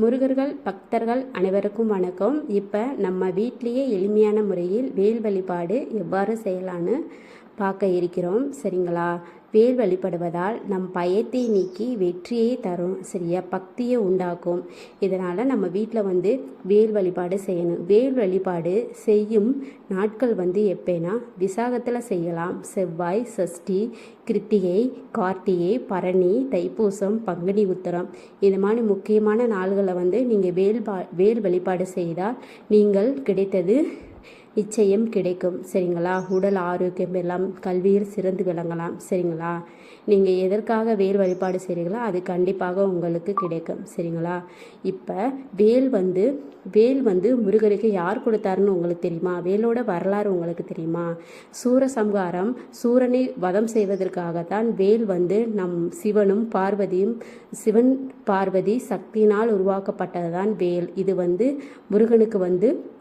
முருகர்கள் பக்தர்கள் அனைவருக்கும் வணக்கம். இப்போ நம்ம வீட்லேயே எளிமையான முறையில் வேல் வழிபாடு எவ்வாறு செய்யலான்னு பார்க்க இருக்கிறோம் சரிங்களா? வேல் வழிபடுவதால் நம் பயத்தை நீக்கி வெற்றியை தரும் சரியா? பக்தியை உண்டாக்கும். இதனால் நம்ம வீட்டில் வந்து வேல் வழிபாடு செய்யணும். வேல் வழிபாடு செய்யும் நாட்கள் வந்து எப்பேனா விசாகத்தில் செய்யலாம். செவ்வாய் சஷ்டி கிருத்திகை கார்த்திகை பரணி தைப்பூசம் பங்குனி உத்திரம். இது மாதிரி முக்கியமான நாள்களை வந்து நீங்கள் வேல் வேல் வழிபாடு செய்தால் நீங்கள் கிடைத்தது நிச்சயம் கிடைக்கும். சரிங்களா? உடல் ஆரோக்கியம் எல்லாம் கல்வியில் சிறந்து விளங்கலாம். சரிங்களா? நீங்கள் எதற்காக வேல் வழிபாடு செய்கிறீங்களோ அது கண்டிப்பாக உங்களுக்கு கிடைக்கும். சரிங்களா? இப்போ வேல் வந்து வேல் வந்து முருகருக்கு யார் கொடுத்தாருன்னு உங்களுக்கு தெரியுமா? வேலோட வரலாறு உங்களுக்கு தெரியுமா? சூர சம்ஹாரம் சூரனை வதம் செய்வதற்காகத்தான் வேல் வந்து நம் சிவனும் பார்வதியும் சிவன் பார்வதி சக்தியினால் உருவாக்கப்பட்டதுதான் வேல். இது வந்து முருகனுக்கு வந்து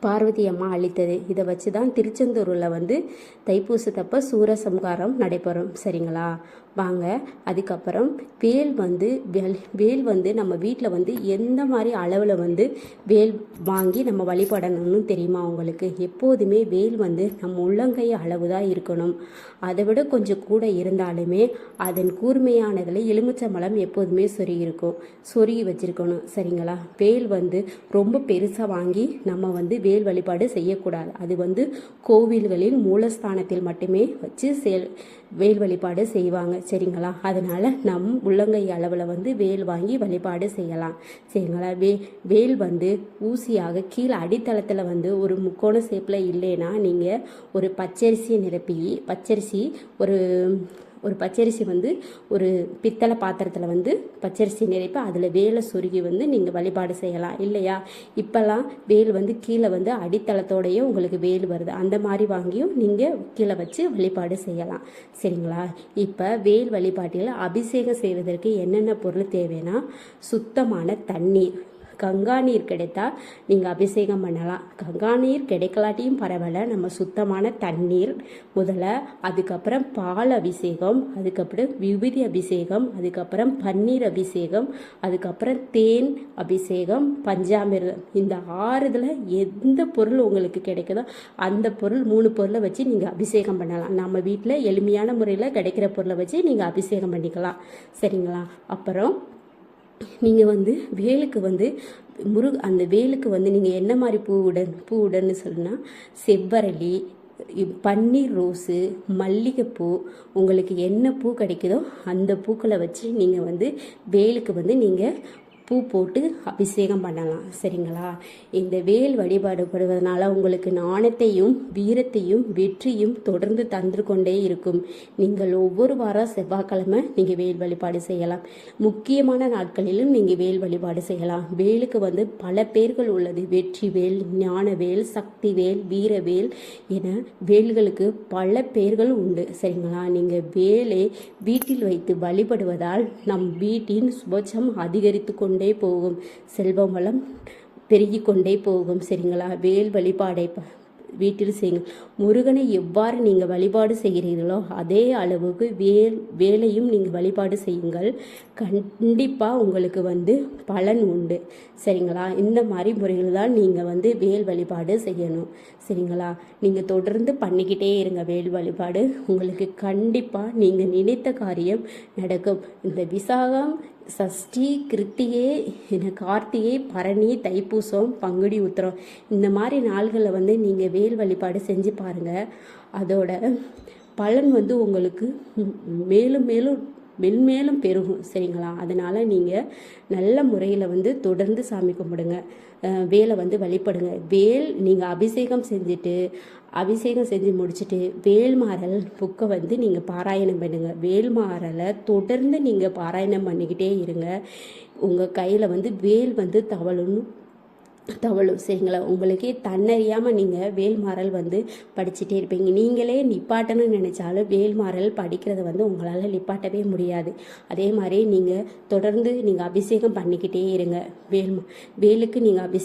பார்வதி அம்மா அளித்தது. இதை வச்சு தான் திருச்செந்தூரில் வந்து தைப்பூசத்தப்ப சூரசம்காரம் நடைபெறும். சரிங்களா? வாங்க அதுக்கப்புறம் வேல் வந்து வேல் வேல் வந்து நம்ம வீட்டில் வந்து எந்த மாதிரி அளவில் வந்து வேல் வாங்கி நம்ம வழிபடணும்னு தெரியுமா உங்களுக்கு? எப்போதுமே வேல் வந்து நம்ம உள்ளங்கை அளவு தான் இருக்கணும். அதை விட கொஞ்சம் கூட இருந்தாலுமே அதன் கூர்மையானதில் எலுமிச்சம்பழம் எப்போதுமே சொருகி இருக்கும். சொருகி வச்சுருக்கணும். சரிங்களா? வேல் வந்து ரொம்ப பெருசாக வாங்கி நம்ம வந்து வேல் வழிபாடு செய்யக்கூடாது. அது வந்து கோவில்களின் மூலஸ்தானத்தில் மட்டுமே வச்சு செயல் வேல் வழிபாடு செய்வாங்க சரிங்களா? அதனால் நம் உள்ளங்கை அளவில் வந்து வேல் வாங்கி வழிபாடு செய்யலாம். சரிங்களா? வே வேல் வந்து ஊசியாக கீழே அடித்தளத்தில் வந்து ஒரு முக்கோண ஷேப்பில் இல்லைன்னா நீங்கள் ஒரு பச்சரிசியை நிரப்பி பச்சரிசி ஒரு ஒரு பச்சரிசி வந்து ஒரு பித்தளை பாத்திரத்தில் வந்து பச்சரிசி நிறைப்பு அதில் வேலை சொருகி வந்து நீங்கள் வழிபாடு செய்யலாம். இல்லையா? இப்போல்லாம் வேல் வந்து கீழே வந்து அடித்தளத்தோடையே உங்களுக்கு வேல் வருது. அந்த மாதிரி வாங்கியும் நீங்கள் கீழே வச்சு வழிபாடு செய்யலாம். சரிங்களா? இப்போ வேல் வழிபாட்டில் அபிஷேகம் செய்வதற்கு என்னென்ன பொருள் தேவைன்னா சுத்தமான தண்ணீர். கங்கா நீர் கிடைத்தா நீங்கள் அபிஷேகம் பண்ணலாம். கங்கா நீர் கிடைக்கலாட்டியும் பரவாயில்ல. நம்ம சுத்தமான தண்ணீர் முதல்ல அதுக்கப்புறம் பால் அபிஷேகம் அதுக்கப்புறம் விபூதி அபிஷேகம் அதுக்கப்புறம் பன்னீர் அபிஷேகம் அதுக்கப்புறம் தேன் அபிஷேகம் பஞ்சாமிர்தம். இந்த ஆறு இதில் எந்த பொருள் உங்களுக்கு கிடைக்குதோ அந்த பொருள் மூணு பொருளை வச்சு நீங்கள் அபிஷேகம் பண்ணலாம். நம்ம வீட்டில் எளிமையான முறையில் கிடைக்கிற பொருளை வச்சு நீங்கள் அபிஷேகம் பண்ணிக்கலாம். சரிங்களா? அப்புறம் நீங்கள் வந்து வேலுக்கு வந்து முரு அந்த வேலுக்கு வந்து நீங்கள் என்ன மாதிரி பூவுடன் பூவுடன்னு சொன்னால் செவ்வரளி பன்னீர் ரோஸு மல்லிகைப்பூ உங்களுக்கு என்ன பூ கிடைக்குதோ அந்த பூக்களை வச்சு நீங்கள் வந்து வேலுக்கு வந்து நீங்கள் பூ போட்டு அபிஷேகம் பண்ணலாம். சரிங்களா? இந்த வேல் வழிபாடுபடுவதனால உங்களுக்கு நாணத்தையும் வீரத்தையும் வெற்றியும் தொடர்ந்து தந்து கொண்டே இருக்கும். நீங்கள் ஒவ்வொரு வாரம் செவ்வாய்க்கிழமை நீங்கள் வேல் வழிபாடு செய்யலாம். முக்கியமான நாட்களிலும் நீங்கள் வேல் வழிபாடு செய்யலாம். வேலுக்கு வந்து பல பேர்கள் உள்ளது. வெற்றி வேல் ஞானவேல் சக்தி வேல் வீரவேல் என வேல்களுக்கு பல பேர்கள் உண்டு. சரிங்களா? நீங்கள் வேலை வீட்டில் வைத்து வழிபடுவதால் நம் வீட்டின் சுபச்சம் அதிகரித்து கொண்டு கொண்டே போகும். செல்வம் வளம் பெருகி கொண்டே போகும். சரிங்களா? வேல் வழிபாடை வீட்டில் செய்யுங்கள். முருகனை எவ்வாறு நீங்கள் வழிபாடு செய்கிறீர்களோ அதே அளவுக்கு வேல் வேலையும் நீங்கள் வழிபாடு செய்யுங்கள். கண்டிப்பாக உங்களுக்கு வந்து பலன் உண்டு. சரிங்களா? இந்த மாதிரி முறையில் தான் நீங்கள் வந்து வேல் வழிபாடு செய்யணும். சரிங்களா? நீங்கள் தொடர்ந்து பண்ணிக்கிட்டே இருங்க வேல் வழிபாடு. உங்களுக்கு கண்டிப்பாக நீங்கள் நினைத்த காரியம் நடக்கும். இந்த விசாகம் சஷ்டி கிருத்திகை என்ன கார்த்திகை பரணி தைப்பூசம் பங்குடி உத்திரம். இந்த மாதிரி நாள்களில் வந்து நீங்கள் வேல் வழிபாடு செஞ்சு பாருங்கள் அதோட பலன் வந்து உங்களுக்கு மேலும் மேலும் மென்மேலும் பெருகும் சரிங்களா? அதனால் நீங்கள் நல்ல முறையில் வந்து தொடர்ந்து சாமி கும்பிடுங்க. வேலை வந்து வழிபடுங்க. வேல் நீங்கள் அபிஷேகம் செஞ்சுட்டு அபிஷேகம் செஞ்சு முடிச்சுட்டு வேல்மாறல் புக்கை வந்து நீங்கள் பாராயணம் பண்ணுங்க. வேல்மாறலை தொடர்ந்து நீங்கள் பாராயணம் பண்ணிக்கிட்டே இருங்க. உங்கள் கையில் வந்து வேல் வந்து தவழணும் தவழும் சரிங்களா உங்களுக்கே தன்னறியாமல் நீங்கள் வேல்மாறல் வந்து படிச்சுட்டே இருப்பீங்க. நீங்களே நிப்பாட்டணும்னு நினச்சாலும் வேல்மாறல் படிக்கிறத வந்து உங்களால் நிப்பாட்டவே முடியாது. அதே மாதிரி நீங்கள் தொடர்ந்து நீங்கள் அபிஷேகம் பண்ணிக்கிட்டே இருங்க. வேல் வேலுக்கு நீங்கள் அபிஷேகம்